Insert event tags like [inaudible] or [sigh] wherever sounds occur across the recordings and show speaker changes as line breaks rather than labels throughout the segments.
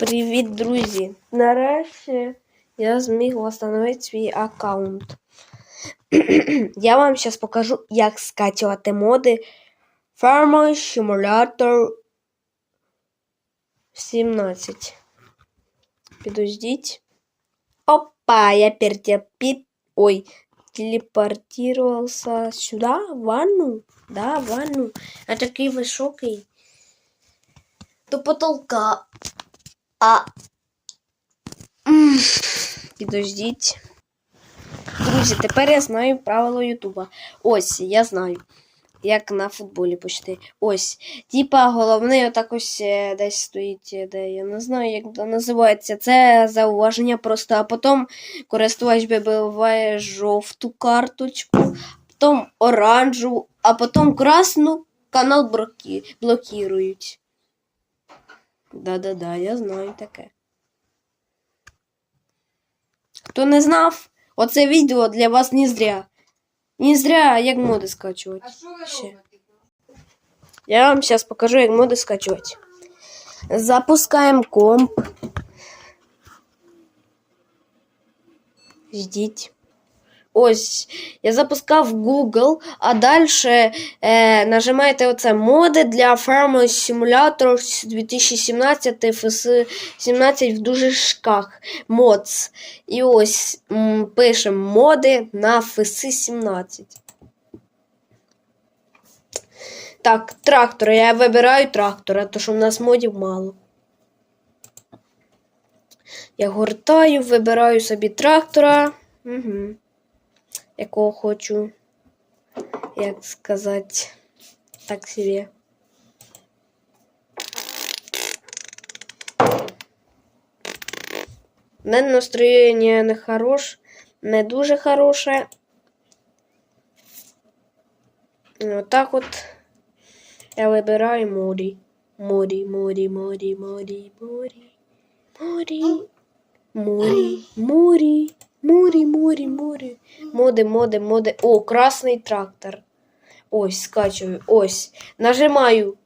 Привіт, друзі! Нарешті я зміг встановити свій аккаунт. [clears throat] я вам зараз покажу, як скачувати моди Farmer Simulator 17. Підождіть. Опа, я перетерпит. Ой, телепортировался сюда, в ванну. Да, в ванну. А такий високий. До потолка. А. Підождіть. Друзі, тепер я знаю правила Ютуба. Ось, я знаю. Як на футболі почти. Ось. Типа головний отак ось е, десь стоїть, е, де я не знаю, як це називається. Це зауваження просто, а потім користувач вибиває жовту карточку, потім оранжеву, а потім красну канал блокі... блокірують. Да-да-да, я знаю таке. Хто не знав, оце відео для вас не зря. Не зря, як моди скачувати.
А що ви
Ще.
робите?
Я вам зараз покажу, як моди скачувати. Запускаємо комп. Ждіть. Ось, я запускав Google, а далі е, нажимаєте оце моди для Farmers Simulator 2017 FS 17 в дужечках Mods. І ось пишемо моди на FS 17. Так, трактор. Я вибираю трактора, тому що в нас модів мало. Я гортаю, вибираю собі трактора. Угу. Якого хочу, як сказати, так собі. У мене настроєння не хорош, не дуже хороше. Отак от я вибираю морі. Морі, морі, морі, морі, морі. Морі. Морі, морі, морі, морі, морі. Моди, моди, моди. О, красний трактор. Ось, скачую. Ось. Нажимаю.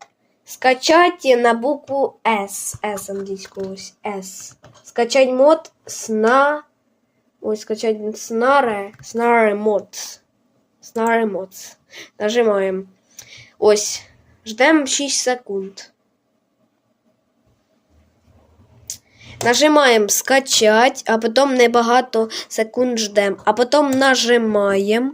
Скачати на букву S. S англійською ось. S. Скачать мод сна. Ось, скачать снаре. Снаре мод. Снаре мод. Нажимаємо. Ось. Ждемо 6 секунд. Нажимаємо скачать, а потім небагато секунд ждемо. А потім нажимаємо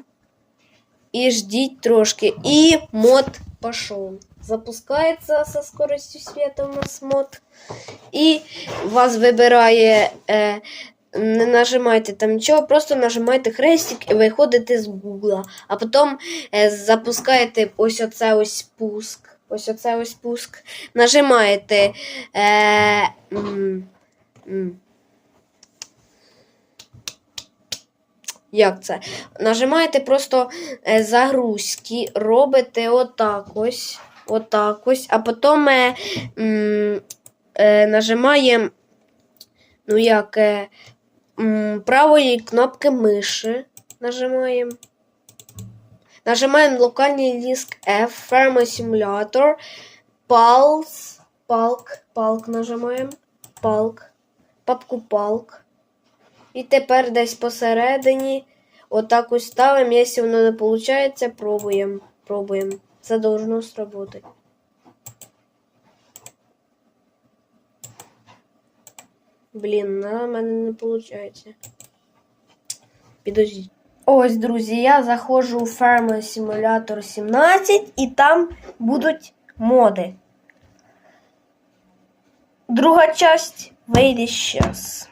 і ждіть трошки. І мод пішов. Запускається зі скоростю світу у нас мод. І вас вибирає. Е, не нажимайте там нічого, просто нажимаєте хрестик і виходите з Гугла. А потім е, запускаєте ось оце ось спуск. Ось оце ось спуск. Нажимаєте. Е, м. Як це? Нажимаєте просто е, загрузки, робите отак ось, отак ось, а потім е, е, нажимаємо, ну як, е, правої кнопки миші нажимаємо. Нажимаємо локальний диск F, Farmer Simulator, Pulse, Palk, Palk нажимаємо, Palk, папку Palk. І тепер десь посередині отак ось ставимо. Якщо воно не виходить, пробуємо. Пробуємо. Це должно сработати. Блін, на мене не виходить. Підождіть. Ось, друзі, я заходжу у Farmer Simulator 17 і там будуть моди. Друга часть вийде сейчас.